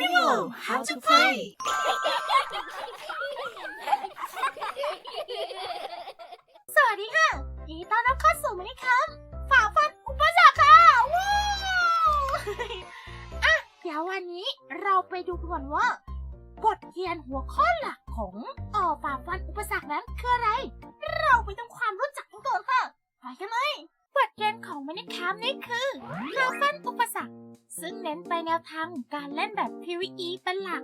Mimo, How to Play สวัสดีค่ะยินดีต้อนรับเข้าสู่มินิคัมฝ่าฟันอุปสรรคค่ะ ว้าวอะเดี๋ยววันนี้เราไปดูกันว่าบทเรียนหัวข้อหลักของออฝ่าฟันอุปสรรคนั้นคืออะไร เราไปทำความรู้จักกันก่อนค่ะ ไปกันเลย ของมินิคัมนี่คือฝ่าฟันอุปสรรค ซึ่งเน้นไปแนวทางการเล่นแบบ PvE เป็นหลัก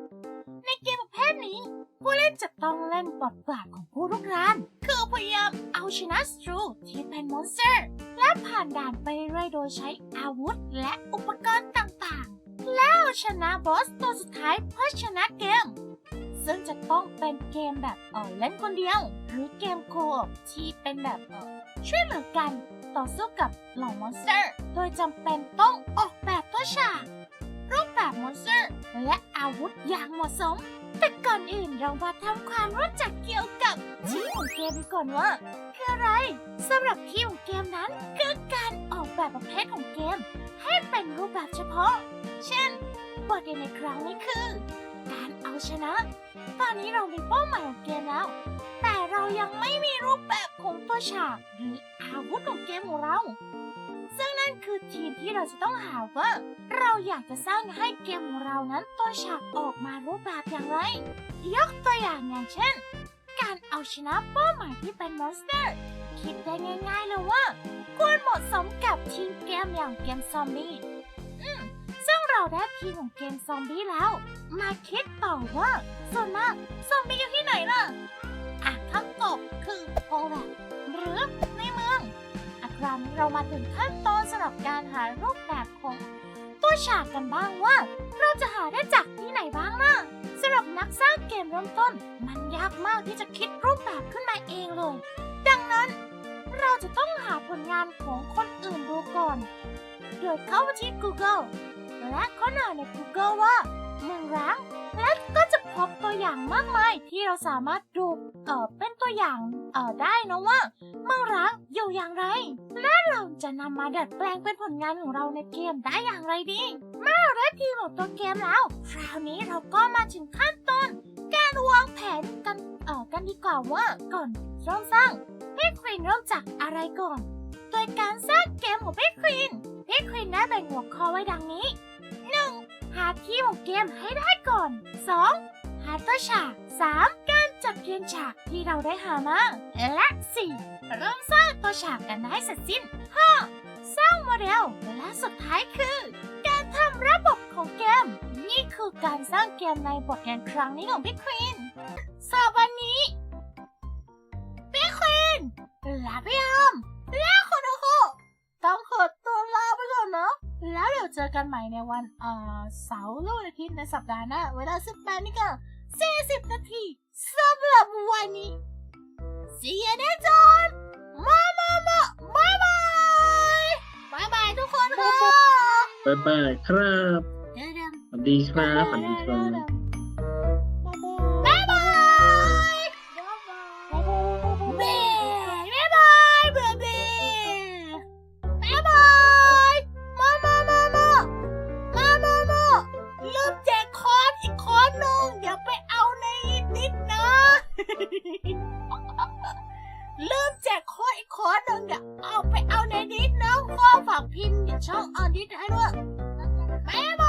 ในเกมประเภทนี้ ผู้เล่นจะต้องเล่นบทบาทของผู้รุกราน คือพยายามเอาชนะสตรูที่เป็นมอนสเตอร์ และผ่านด่านไปเรื่อยโดยใช้อาวุธและอุปกรณ์ต่างๆ แล้วเอาชนะบอสตัวสุดท้ายเพื่อชนะเกมซึ่งจะต้องเป็นเกมแบบเออเล่นคนเดียว หรือเกมโคอปที่เป็นแบบเออช่วยเหลือกัน ต่อสู้กับเหล่ามอนสเตอร์ โดยจำเป็นต้องออกแบบตัวฉากรูปแบบมอนสเตอร์ และอาวุธอย่างเหมาะสม แต่ก่อนอื่นเรามาทำความรู้จักเกี่ยวกับที่ของเกมก่อนว่าคืออะไรสำหรับที่ของเกมนั้นคือการออกแบบประเภทของเกม ให้เป็นรูปแบบเฉพาะ เช่นบทเรียนในครั้งนี้คือ การเอาชนะ ตอนนี้เรามีเป้าหมายของเกมแล้ว เรายังไม่มีรูปแบบของตัวฉากหรืออาวุธของเกมของเรา ซึ่งนั่นคือทีมที่เราจะต้องหาว่า เราอยากจะสร้างให้เกมของเรานั้นตัวฉากออกมารูปแบบอย่างไร ยกตัวอย่างอย่างเช่น การเอาชนะเป้าหมายที่เป็นมอนสเตอร์คิดได้ง่ายๆเลยว่าควรเหมาะสมกับทีมเกมอย่างเกมซอมบี้อืมซึ่งเราได้ทีมของเกมซอมบี้แล้ว มาคิดต่อว่าส่วนมากซอมบี้อยู่ที่ไหนล่ะ โพแลนด์หรือในเมืองอะคราวนี้เรามาถึงขั้นตอนสำหรับการหารูปแบบของตัวฉากกันบ้างว่า เราจะหาได้จากที่ไหนบ้างนะสำหรับนักสร้างเกมเริ่มต้น มันยากมากที่จะคิดรูปแบบขึ้นมาเองเลย ดังนั้น เราจะต้องหาผลงานของคนอื่นดูก่อน โดยเข้าไปที่ Google และค้นหาใน Google ว่าเมืองร้างแอย่างมากมายที่เราสามารถดูเออเป็นตัวอย่างเออได้นะว่าเมืองร้างอยู่อย่างไร และเราจะนำมาดัดแปลงเป็นผลงานของเราในเกมได้อย่างไรดี เมื่อเราได้ทีมของตัวเกมแล้ว คราวนี้เราก็มาถึงขั้นตอนการวางแผนกันเออกันดีกว่าว่าก่อนเริ่มสร้างพี่ควีนเริ่มจากอะไรก่อน โดยการสร้างเกมของพี่ควีนพี่ควีนได้แบ่งหัวข้อไว้ดังนี้ 1. หาที่ของเกมให้ได้ก่อน 2. หาตัวฉาก 3. การจัดเรียงฉากที่เราได้หามา และ 4. เริ่มสร้างตัวฉากกันให้เสร็จสิ้น 5. สร้างโมเดล และสุดท้ายคือ การทำระบบของเกม นี่คือการสร้างเกมในบทเรียนครั้งนี้ของพี่ควีนสอบวันนี้พี่ควีนและพี่อมและคุณโอโคต้องขอตัวลาไปก่อนเนาะแล้วเดี๋ยวเจอกันใหม่ในวันเอ่อเสาร์หรือวันอาทิตย์ในสัปดาห์หน้าเวลา18นาฬิกา 40 นาทีสำหรับวันนี้ See you next time มามามาบายบายบายบายทุกคนค่ะบ๊ายบายครับเดิมสวัสดีครับสวัสดีคเดิรับม ลืมแจกข้ออีกข้อหนึ่งเนี่ยเอาไปเอาในนิดน้องข้อฝากพิมพ์ช่องออนิดให้ด้วยแม่